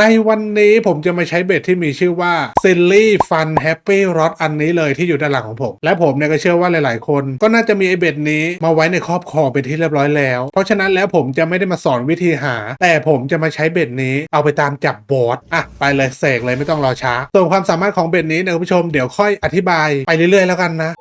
ในวันนี้ผมจะมาใช้เบ็ดที่มีชื่อว่า Silly Fun Happy Rod อันนี้เลยที่อยู่ด้านหลังของผม และผมเนี่ยก็เชื่อว่าหลายๆ คน ก็น่าจะมีไอเบ็ดนี้มาไว้ในครอบครองเป็นที่เรียบร้อยแล้ว เพราะฉะนั้นแล้วผมจะไม่ได้มาสอนวิธีหา แต่ผมจะมาใช้เบ็ดนี้เอาไปตามจับบอสอะไปเลยเสกเลยไม่ต้องรอช้าส่วนความสามารถของเบ็ดนี้เนี่ยคุณผู้ชมเดี๋ยวค่อยอธิบายไปเรื่อยๆแล้วกันนะ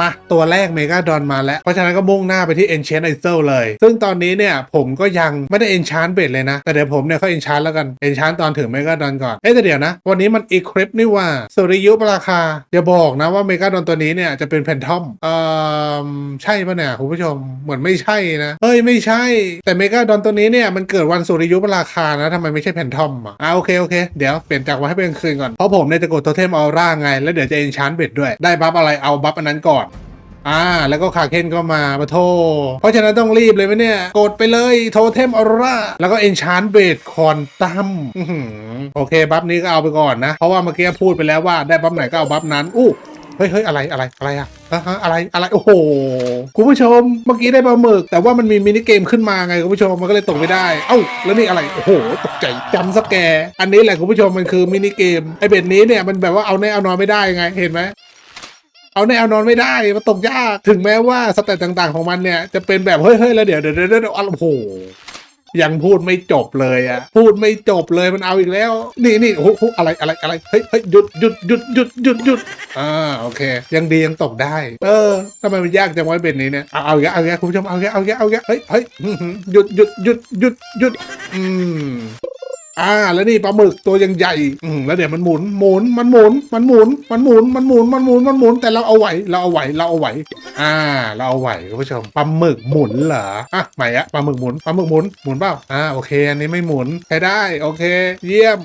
มาตัวแรกเมกาดอนมาแล้ว เพราะฉะนั้นก็มุ่งหน้าไปที่ Enchant i s e l เลย ซึ่งตอนนี้เนี่ยผมก็ยังไม่ได้ Enchant เบ็ดเลยนะ แต่เดี๋ยวผมเนี่ยเขา Enchant แล้วกัน Enchant ตอนถึงเมกาดอนก่อน เอ๊ะแต่เดี๋ยวนะ วันนี้มัน Equip นี่ว่าสุริยุปราคาอย่าบอกนะว่าเมกาดอนตัวนี้เนี่ยจะเป็นแพนทอมเอ่อใช่ปะเนี่ยคุณผู้ชมเหมือนไม่ใช่นะเฮ้ยไม่ใช่ แต่เมกาดอนตัวนี้เนี่ยมันเกิดวันสุริยุปราคานะทำไมไม่ใช่แพนทอมอะอ่าโอเคโอเคเดี๋ยวเปลี่ยนจากวันให้เป็นคืนก่อนเพราะผมเนี่ยจะกดโทเทมออร่าไงแล้วเดี๋ยวจะ Enchant เบ็ดด้วยได้บัฟอะไรเอาบัฟอันนั้นก่อน อ่า แล้วก็คาเคนก็มาปะโทเพราะฉะนั้นต้องรีบเลยไหมเนี่ย กดไปเลยโทเทมออร่า แล้วก็เอนชานเบดคอนตัมอื้อหือโอเค บัฟนี้ก็เอาไปก่อนนะ เพราะว่าเมื่อกี้พูดไปแล้วว่าได้บัฟไหนก็เอาบัฟนั้น อู้เฮ้ยเฮ้ยอะไร อะไร อะไรอะอะฮะอะไร อะไร โอ้โห คุณผู้ชม เมื่อกี้ได้ปลาหมึก แต่ว่ามันมีมินิเกมขึ้นมาไง คุณผู้ชม มันก็เลยตกไม่ได้ เอ้า แล้วนี่อะไร โอ้โห ตกใจจำสแก อันนี้แหละคุณผู้ชม มันคือมินิเกม ไอเบ็ดนี้เนี่ย มันแบบว่าเอาแน่เอานอนไม่ได้ไง เห็นไหม เอาแน่เอานอนไม่ได้มันตกยากถึงแม้ว่าสเตตต่างๆของมันเนี่ยจะเป็นแบบเฮ้ยเฮ้ยแล้วเดี๋ยวเดี๋ยวเดี๋ยวเดี๋ยวโอ้โหยังพูดไม่จบเลยอะพูดไม่จบเลยมันเอาอีกแล้ว นี่นี่โอ้โหอะไรอะไรอะไรเฮ้ยเฮ้ยหยุดหยุดหยุดหยุดหยุดหยุดอ่าโอเค ยังดียังตกได้ เออทำไมมันยากจังวะเป็นนี้เนี่ยเอาเอาอีกแล้วเอาอีกแล้วคุณผู้ชมเอาอีกแล้วเอาอีกแล้วเอาอีกแล้วเฮ้ยเฮ้ยอื้อหือหยุดหยุดหยุดหยุดหยุดอืม อ่า แล้วนี่ปลาหมึกตัวยังใหญ่อืมแล้วเดี๋ยวมันหมุนหมุนมันหมุนมันหมุนมันหมุนมันหมุนมันหมุนมันหมุนแต่เราเอาไหวเราเอาไหวเราเอาไหว อ่า เราเอาไหวคุณผู้ชมปลาหมึกหมุนเหรออะใหม่อะปลาหมึกหมุนปลาหมึกหมุนหมุนเปล่าอ่าโอเคอันนี้ไม่หมุนใช้ได้โอเค เยี่ยม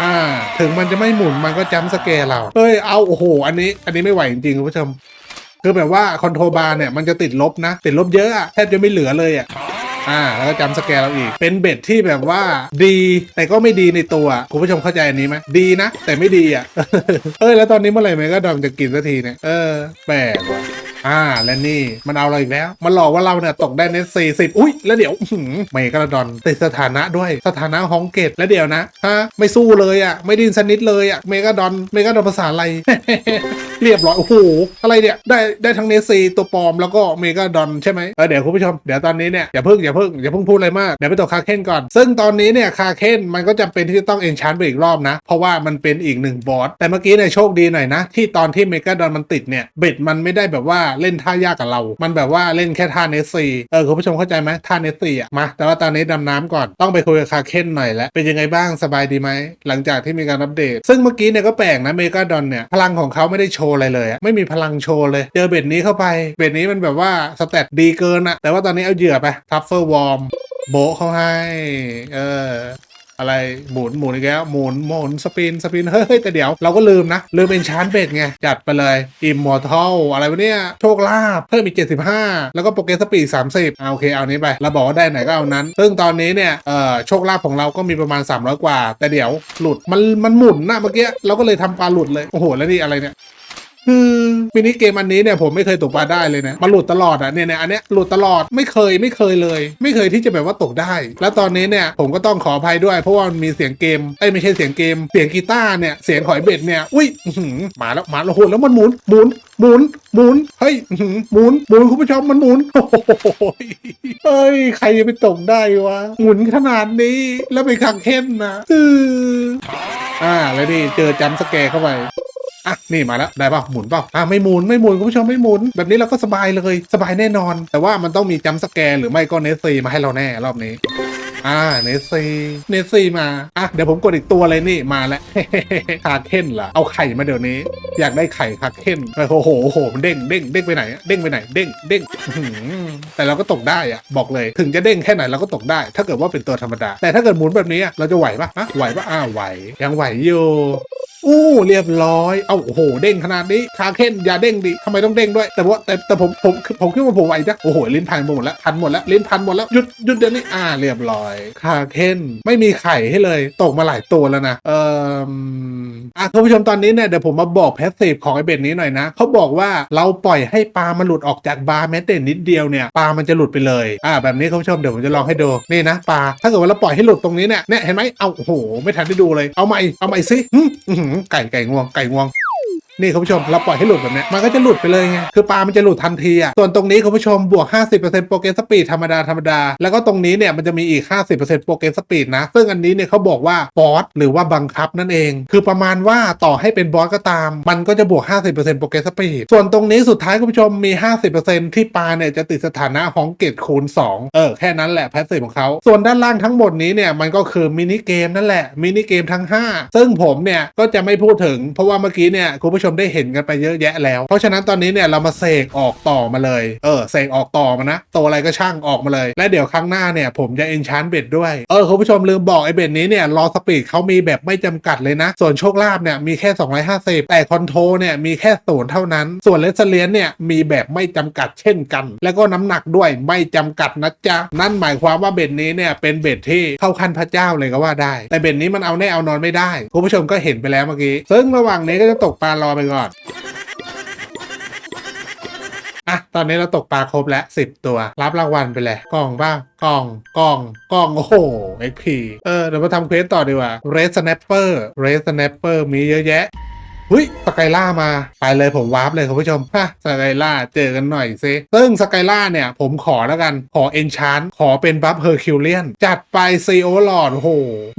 อ่า ถึงมันจะไม่หมุนมันก็จัมป์สแกร์เราเฮ้ยเอาโอ้โห อันนี้ อันนี้ไม่ไหวจริงๆคุณผู้ชมคือแบบว่าคอนโทรบาร์เนี่ยมันจะติดลบนะ ติดลบเยอะอะแทบจะไม่เหลือเลยอะ อ่าแล้วก็จำสแกนเราอีก เป็นเบ็ดที่แบบว่าดีแต่ก็ไม่ดีในตัวคุณผู้ชมเข้าใจอันนี้ไหมดีนะ แต่ไม่ดีอะ เอ้ยแล้วตอนนี้เมื่อไหร่แมก็ดอมจะกินสักทีเนี่ยเออแปลก อ่าและนี่มันเอาเราอีกแล้ว มันหลอกว่าเราเนี่ยตกได้เน็ตสี่สิบอุ้ยแล้วเดี๋ยวเมกาดอนติดสถานะด้วยสถานะฮองเกตแล้วเดี๋ยวนะฮะไม่สู้เลยอะ ไม่ดินสนิทเลยอะเมกาดอนเมกาดอนภาษาอะไรเรียบร้อยโอ้โหอะไรเนี่ยได้ได้ทั้งเนสซีตัวปลอมแล้วก็เมกาดอนใช่ไหมเออเดี๋ยวคุณผู้ชมเดี๋ยวตอนนี้เนี่ยอย่าเพิ่งอย่าเพิ่งอย่าเพิ่งพูดอะไรมากเดี๋ยวไปตัวคาเคนก่อน ซึ่งตอนนี้เนี่ยคาเคนมันก็จำเป็นที่จะต้องเอนชานไปอีกรอบนะ เพราะว่ามันเป็นอีกหนึ่งบอสแต่เมื่อกี้เนี่ยโชคดีหน่อยนะ ที่ตอนที่เมกาดอนมันติดเนี่ยเบ็ดมันไม่ได้แบบว่าเล่นท่ายากกับเรา มันแบบว่าเล่นแค่ท่าเนสซีเออคุณผู้ชมเข้าใจไหมท่าเนสซีอะมาแต่ว่าตอนนี้ดำน้ำก่อนต้องไปคุยกับคาเคนหน่อยแล้วเป็นยังไงบ้างสบายดีไหมหลังจากที่มีการอัปเดต ซึ่งเมื่อกี้เนี่ยก็แปลกนะเมกาดอนเนี่ยพลังของเขาไม่ได้โชว์อะไรเลยไม่มีพลังโชว์เลยเจอเบ็ดนี้เข้าไปเบ็ดนี้มันแบบว่าสเตตดีเกินอะแต่ว่าตอนนี้เอาเหยื่อไปทัฟเฟอร์วอร์มโบเขาให้ เออ อะไรหมุนหมุนอีกแล้วหมุนหมุนสปินสปินเฮ้ยแต่เดี๋ยวเราก็ลืมนะ ลืมเป็นชานเบ็ดไง จัดไปเลยอิมมอร์ทัลอะไรวะเนี่ย โชคลาภเพิ่มอีก 75 แล้วก็โปรเกสปีด30อ่าโอเคเอานี้ไปเราบอกว่าได้ไหนก็เอานั้น ซึ่งตอนนี้เนี่ยเอ่อโชคลาภของเราก็มีประมาณ 300 กว่า แต่เดี๋ยวหลุดมันมันหมุนนะเมื่อกี้เราก็เลยทำปลาหลุดเลย โอ้โห แล้วนี่อะไรเนี่ย มินิเกมอันนี้เนี่ยผมไม่เคยตกปลาได้เลยนะมาหลุดตลอดอะเนี่ยเนี่ยอันเนี้ยหลุดตลอดไม่เคยไม่เคยเลย ไม่เคยที่จะแบบว่าตกได้ แล้วตอนนี้เนี่ยผมก็ต้องขออภัยด้วยเพราะว่ามันมีเสียงเกมเอ้ยไม่ใช่เสียงเกม เสียงกีตาร์เนี่ยเสียงหอยเบ็ดเนี่ยอุ้ยหมาแล้วมาแล้วโหแล้วมันหมุนหมุนหมุนหมุนเฮ้ยหมุนหมุนคุณผู้ชมมันหมุนโอ้โหเฮ้ยใครจะไปตกได้วะหมุนขนาดนี้แล้วไปขังเข้นนะอืออ่าแล้วนี่เจอจัมสแกเข้าไป อะนี่มาแล้วได้ป่ะหมุนป่าอะไม่หมุนไม่หมุนคุณผู้ชมไม่หมุน แบบนี้เราก็สบายเลยสบายแน่นอน แต่ว่ามันต้องมีจัมสแกร์หรือไม่ก็เนสซีมาให้เราแน่รอบนี้อ่าเนสซีเนสซีมา อะ เดี๋ยวผมกดอีกตัวเลยนี่มาแล้วคาเคนเหรอเอาไข่มาเดี๋ยวนี้ อยากได้ไข่คาเคนโอ้โหโอ้โหมันเด้งเด้งเด้งไปไหนอะเด้งไปไหน เด้งเด้งแต่เราก็ตกได้อะ บอกเลยถึงจะเด้งแค่ไหนเราก็ตกได้ ถ้าเกิดว่าเป็นตัวธรรมดา แต่ถ้าเกิดหมุนแบบนี้เราจะไหวปะอะไหวปะอ้าไหว ยังไหวอยู่ อู้เรียบร้อยเอาโอ้โหเด้งขนาดนี้คาเค้นอย่าเด้งดิทำไมต้องเด้งด้วยแต่ว่าแต่แต่ผมผมผมคิดว่าผมไหวนะโอ้โหลิ้นพันหมดแล้วพันหมดแล้วลิ้นพันหมดแล้วหยุดหยุดเดี๋ยวนี้อ่าเรียบร้อยคาเค้นไม่มีไข่ให้เลย ตกมาหลายตัวแล้วนะเอ่อ อะคุณผู้ชมตอนนี้เนี่ยเดี๋ยวผมมาบอกแพสซีฟของไอเบ็ดนี้หน่อยนะเขาบอกว่าเราปล่อยให้ปลามันหลุดออกจากบาร์แม้แต่นิดเดียวเนี่ยปลามันจะหลุดไปเลยอ่าแบบนี้คุณผู้ชมเดี๋ยวผมจะลองให้ดูนี่นะปลาถ้าเกิดว่าเราปล่อยให้หลุดตรงนี้เนี่ยเนี่ยเห็นไหมเอาโอ้โหไม่ทันได้ดูเลยเอาใหม่เอาใหม่สิหืมหือไก่ไก่งวงไก่งวง นี่คุณผู้ชมเราปล่อยให้หลุดแบบนี้มันก็จะหลุดไปเลยไงคือปลามันจะหลุดทันทีอะส่วนตรงนี้คุณผู้ชมบวก 50%โปรเกรสสปีดธรรมดาธรรมดา แล้วก็ตรงนี้เนี่ยมันจะมีอีก 50%โปรเกรสสปีดนะ ซึ่งอันนี้เนี่ยเขาบอกว่าบอสหรือว่าบังคับนั่นเอง คือประมาณว่าต่อให้เป็นบอสก็ตาม มันก็จะบวก 50%โปรเกรสสปีดส่วนตรงนี้สุดท้ายคุณผู้ชมมี 50%ที่ปลาเนี่ยจะติดสถานะของเกตคูณ2เออแค่นั้นแหละแพสซีฟของเขาส่วนด้านล่างทั้งหมดนี้เนี่ยมันก็คือมินิเกมนั่นแหละมินิเกมทั้ง 5 ซึ่งผมเนี่ยก็จะไม่พูดถึงเพราะว่าเมื่อกี้เนี่ยคุณผู้ชมได้เห็นกันไปเยอะแยะแล้ว เพราะฉะนั้นตอนนี้เนี่ยเรามาเสกออกต่อมาเลย เออเสกออกต่อมานะตัวอะไรก็ช่างออกมาเลย และเดี๋ยวครั้งหน้าเนี่ยผมจะเอนชานเบ็ดด้วย เออคุณผู้ชมลืมบอกไอ้เบ็ดนี้เนี่ยรอสปีดเขามีแบบไม่จำกัดเลยนะ ส่วนโชคลาภเนี่ยมีแค่ 250 แต่คอนโทรเนี่ยมีแค่ศูนย์เท่านั้น ส่วนเลสเลียนเนี่ยมีแบบไม่จำกัดเช่นกัน แล้วก็น้ำหนักด้วยไม่จำกัดนะจ๊ะนั่นหมายความว่าเบ็ดนี้เนี่ยเป็นเบ็ดที่เข้าขั้นพระเจ้าเลยก็ว่าได้ แต่เบ็ดนี้มันเอาแน่เอานอนไม่ได้คุณผู้ชมก็เห็นไปแล้วเมื่อกี้ซึ่งระหว่างนี้ก็จะตกปลารอไปก่อน อะ ตอนนี้เราตกปลาครบแล้ว10ตัว รับรางวัลไปเลยกล่องบ้างกล่องกล่องกล่องโอ้โห XP เออเดี๋ยวมาทำเควสต่อดีกว่า Red Snapper Red Snapper มีเยอะแยะ หุ้ยสกายล่ามา ไปเลยผมวาร์ปเลยคุณผู้ชมฮะสกายล่าเจอกันหน่อยซิซึ่งสกายล่าเนี่ย ผมขอแล้วกัน ขอเอนชานขอเป็นบัฟเฮอร์คิวเลียนจัดไปซีโอหลอดโอ้โห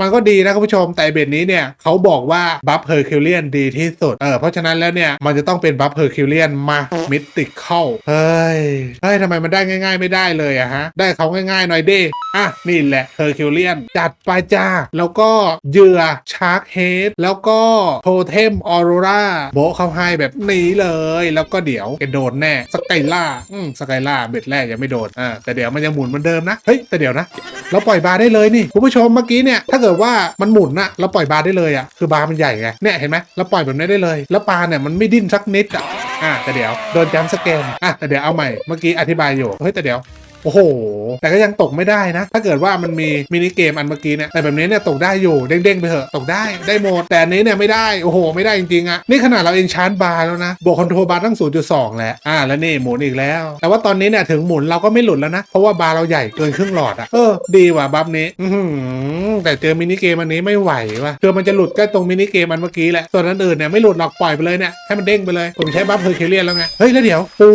มันก็ดีนะคุณผู้ชม แต่เบ็ดนี้เนี่ยเขาบอกว่าบัฟเฮอร์คิวเลียนดีที่สุด เออ เพราะฉะนั้นแล้วเนี่ย มันจะต้องเป็นบัฟเฮอร์คิวเลียนมามิติเข้าเฮ้ย เฮ้ยทำไมมันได้ง่าย ๆ ไม่ได้เลยอะฮะ ได้เขาง่ายๆหน่อยดิอะนี่แหละเฮอร์คิวเลียนจัดไปจ้าแล้วก็เหยื่อชาร์กเฮดแล้วก็โทเทมออโรราโบเข้าให้แบบนี้เลย แล้วก็เดี๋ยวแกโดนแน่สกายล่าอืมสกายล่าเบ็ดแรกยังไม่โดนอ่าแต่เดี๋ยวมันยังหมุนเหมือนเดิมนะเฮ้ยแต่เดี๋ยวนะเราปล่อยบาร์ได้เลยนี่คุณผู้ชมเมื่อกี้เนี่ยถ้าเกิดว่ามันหมุนนะเราปล่อยบาร์ได้เลยอะคือบาร์มันใหญ่ไงเนี่ยเห็นไหมเราปล่อยแบบนี้ได้เลย แล้วปลาเนี่ยมันไม่ดิ้นสักนิดอะอะแต่เดี๋ยวโดนจัมป์สแกนอะแต่เดี๋ยวเอาใหม่เมื่อกี้อธิบายอยู่เฮ้ยแต่เดี๋ยว โอ้โห แต่ก็ยังตกไม่ได้นะ ถ้าเกิดว่ามันมีมินิเกมอันเมื่อกี้เนี่ยแต่แบบนี้เนี่ยตกได้อยู่เด้งๆไปเถอะตกได้ได้หมดแต่อันนี้เนี่ยไม่ได้โอ้โห ไม่ได้จริงๆอะนี่ขนาดเราเองชาร์บาร์แล้วนะบวกคอนโทรลบาร์ตั้ง 0.2 แล้วอ่าแล้วนี่หมุนอีกแล้ว แต่ว่าตอนนี้เนี่ยถึงหมุนเราก็ไม่หลุดแล้วนะ เพราะว่าบาร์เราใหญ่เกินครึ่งหลอดอะเออดีว่ะบัฟนี้อืแต่เจอมินิเกมอันนี้ไม่ไหวว่ะคือมันจะหลุดแค่ตรงมินิเกมอันเมื่อกี้แหละส่วนอันอื่นเนี่ยไม่หลุดหรอกปล่อยไปเลยเนี่ยให้มันเด้งไปเลยผมใช้บัฟเฮอร์คิวเลียนแล้วไงเฮ้ยแล้วเดี๋ยวปู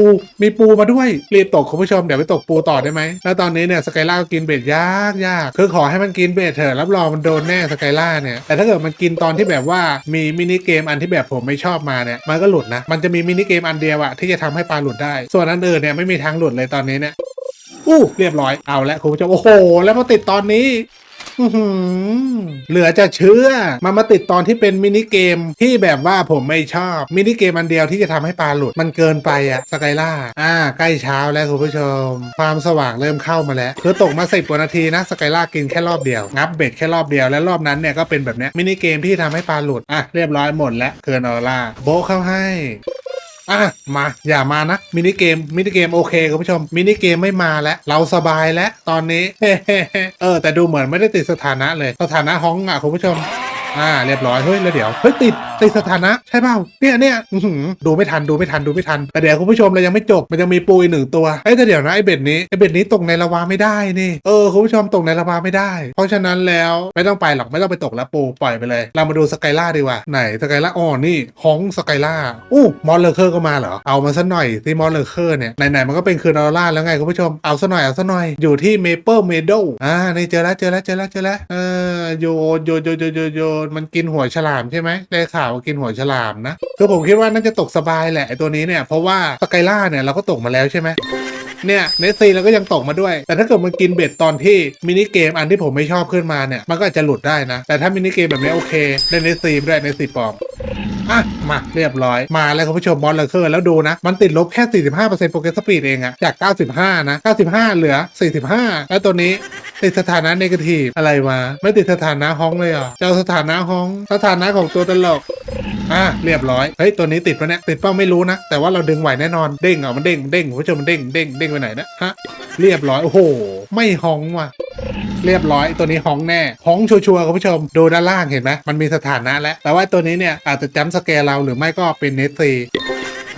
มีปูมาด้วยรีบตกคุณผู้ชมเดี๋ยวไปตกปูต่อได้ไหมแล้วตอนนี้เนี่ยสกายล่าก็กินเบ็ดยากยากคือขอให้มันกินเบ็ดเถอะรับรองมันโดนแน่สกายล่าเนี่ยแต่ถ้าเกิดมันกินตอนที่แบบว่ามีมินิเกมอันที่แบบผมไม่ชอบมาเนี่ยมันก็หลุดนะมันจะมีมินิเกมอันเดียวอะที่จะทำให้ปลาหลุดได้ ส่วนอันอื่นเนี่ยไม่มีทางหลุดเลยตอนนี้เนี่ยอู้เรียบร้อยเอาละคุณผู้ชมโอ้โห แล้วมาติดตอนนี้ เหลือจะเชื่อมามาติดตอนที่เป็นมินิเกมที่แบบว่าผมไม่ชอบมินิเกมอันเดียวที่จะทำให้ปลาหลุดมันเกินไปอะสกายล่าอ่า ใกล้เช้าแล้วคุณผู้ชม ความสว่างเริ่มเข้ามาแล้ว คือตกมาสิบกว่านาทีนะสกายล่ากินแค่รอบเดียวงับเบ็ดแค่รอบเดียวแล้วรอบนั้นเนี่ยก็เป็นแบบนี้มินิเกมที่ทำให้ปลาหลุดอะเรียบร้อยหมดแล้วเกินออร่าโบเข้าให้ อะมาอย่ามานะมินิเกมมินิเกมโอเคคุณผู้ชมมินิเกมไม่มาแล้ว เราสบายแล้วตอนนี้ เออ แต่ดูเหมือนไม่ได้ติดสถานะเลย สถานะฮ้องอะคุณผู้ชม อ่า เรียบร้อยเฮ้ยแล้วเดี๋ยวเฮ้ยติด ติดสถานะ ใช่เปล่าเนี่ยเนี่ยอื้อหือดูไม่ทันดูไม่ทันดูไม่ทัน แต่เดี๋ยวคุณผู้ชมเรายังไม่จบมันยังมีปูอีกหนึ่งตัวไอ้ยแต่เดี๋ยวนะไอ้เบ็ดนี้ไอ้เบ็ดนี้ตกในละวาไม่ได้นี่เออคุณผู้ชมตกในละวาไม่ได้ เพราะฉะนั้นแล้วไม่ต้องไปหรอกไม่ต้องไปตกแล้วปูปล่อยไปเลย เรามาดูสกายล่าดีกว่าไหนสกายล่าอ๋อนี่ฮองสกายล่าอู้มอนเลอร์เคอร์ก็มาเหรอเอามาซะหน่อยที่มอนเลอร์เคอร์เนี่ยไหนๆมันก็เป็นคืนออร่าแล้วไงคุณผู้ชมเอาซะหน่อยเอาซะหน่อยอยู่ที่เมเปิลเมดอ่านี่เจอแล้วเจอแล้วเจอแล้วเจอแล้วเออโยนโยนโยนโยนโยนโยนมันกินหัวฉลามใช่ไหมได้ข่าวว่ากินหัวฉลามนะคือผมคิดว่าน่าจะตกสบายแหละไอตัวนี้เนี่ยเพราะว่าสกายล่าเนี่ยเราก็ตกมาแล้วใช่ไหมเนี่ยเนสซีเราก็ยังตกมาด้วย แต่ถ้าเกิดมันกินเบ็ดตอนที่มินิเกมอันที่ผมไม่ชอบขึ้นมาเนี่ยมันก็อาจจะหลุดได้นะ แต่ถ้ามินิเกมแบบนี้โอเคได้เนสซีด้วยเนสซีปลอม อะมาเรียบร้อยมาแล้วคุณผู้ชมบอลเลอร์เคอร์แล้วดูนะ มันติดลบแค่ 45%โปรเกรสสปีดเองอะจาก 95 นะ 95 เหลือ 45 แล้วตัวนี้ติดสถานะเนกาทีฟอะไรมาไม่ติดสถานะฮ้องเลยเหรอะเจ้าสถานะฮ้อง สถานะของตัวตลกอะเรียบร้อยเฮ้ยตัวนี้ติดปะเนี่ยติดเป้าไม่รู้นะ แต่ว่าเราดึงไหวแน่นอนเด้งเหรอมันเด้งเด้งคุณผู้ชมมันเด้งเด้งเด้งไปไหนนะฮะเรียบร้อยโอ้โห ไม่ฮองว่ะ เรียบร้อยตัวนี้ฮ้องแน่ฮ้องชัวร์ๆคุณผู้ชมดูด้านล่างเห็นไหมมันมีสถานะแล้วแต่ว่าตัวนี้เนี่ยอาจจะจัมสแกร์เราหรือไม่ก็เป็นเนสซี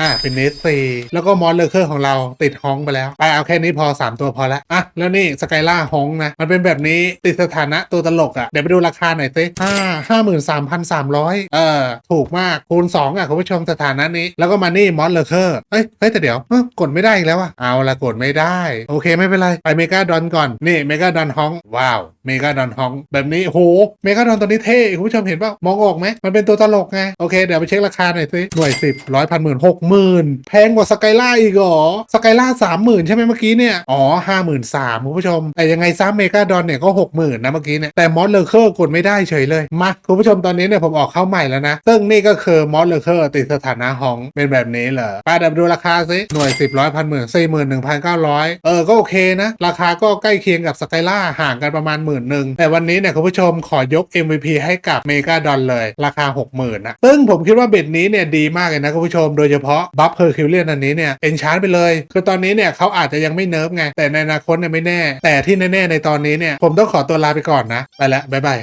อ่าเป็นเนสซีแล้วก็มอสเลอร์เคอร์ของเราติดฮ้องไปแล้ว ไปเอาแค่นี้พอ 3 ตัวพอล้วอะแล้วนี่สกายล่าฮ้องนะ มันเป็นแบบนี้ติดสถานะตัวตลกอะ่ะ เดี๋ยวไปดูราคาหน่อยสิห้าห้าหมื่นสามพันสามร้อยเออ ถูกมากคูณ 2อะคุณผู้ชมสถานะนี้ แล้วก็มานี่มอสเลอร์เคอร์เอ้ยเฮ้ยแต่เดี๋ยวกดไม่ได้อีกแล้วอะเอาละกดไม่ได้ โอเคไม่เป็นไร ไปเมกาดอนก่อนนี่เมกาดอนฮ้องว้าวเมกาดอนฮ้องแบบนี้โหเมกาดอนตัวนี้เท่คุณผู้ชมเห็นป่ามองออกไหมมันเป็นตัวตลกไงโอเคเดี๋ยวไปเช็คราคาหน่อยสิหน่วยสิบร้อยพันหมื่นหกหมื่นแพงกว่าสกายล่าอีกเหรอสกายล่าสามหมื่นใช่ไหมเมื่อกี้เนี่ย อ๋อห้าหมื่นสามคุณผู้ชม แต่ยังไงซ้ำเมกาดอนเนี่ยก็หกหมื่นนะเมื่อกี้เนี่ย แต่มอสเลอร์เคอร์กดไม่ได้เฉยเลย มา คุณผู้ชมตอนนี้เนี่ยผมออกเข้าใหม่แล้วนะ ซึ่งนี่ก็คือมอสเลอร์เคอร์ติดสถานะห้องเป็นแบบนี้เหรอไปเดี๋ยวไปดูราคาสิหน่วยสิบร้อยพันหมื่นสี่หมื่นหนึ่งพันเก้าร้อยเออก็โอเคนะ ราคาก็ใกล้เคียงกับสกายล่าห่างกันประมาณหมื่นหนึ่งแต่วันนี้เนี่ยคุณผู้ชมขอยก MVP ให้กับเมกาดอนเลย ราคา60,000นะซึ่งผมคิดว่าเบ็ดนี้เนี่ยดีมากเลยนะคุณผู้ชมโดยเฉพาะบัฟเพอร์คิวเลียนอันนี้เนี่ยเอนชาร์ไปเลย คือตอนนี้เนี่ยเขาอาจจะยังไม่เนิร์ฟไง แต่ในอนาคตเนี่ยไม่แน่ แต่ที่แน่ ๆ ในตอนนี้เนี่ย ผมต้องขอตัวลาไปก่อนนะ ไปแล้วบ๊ายบาย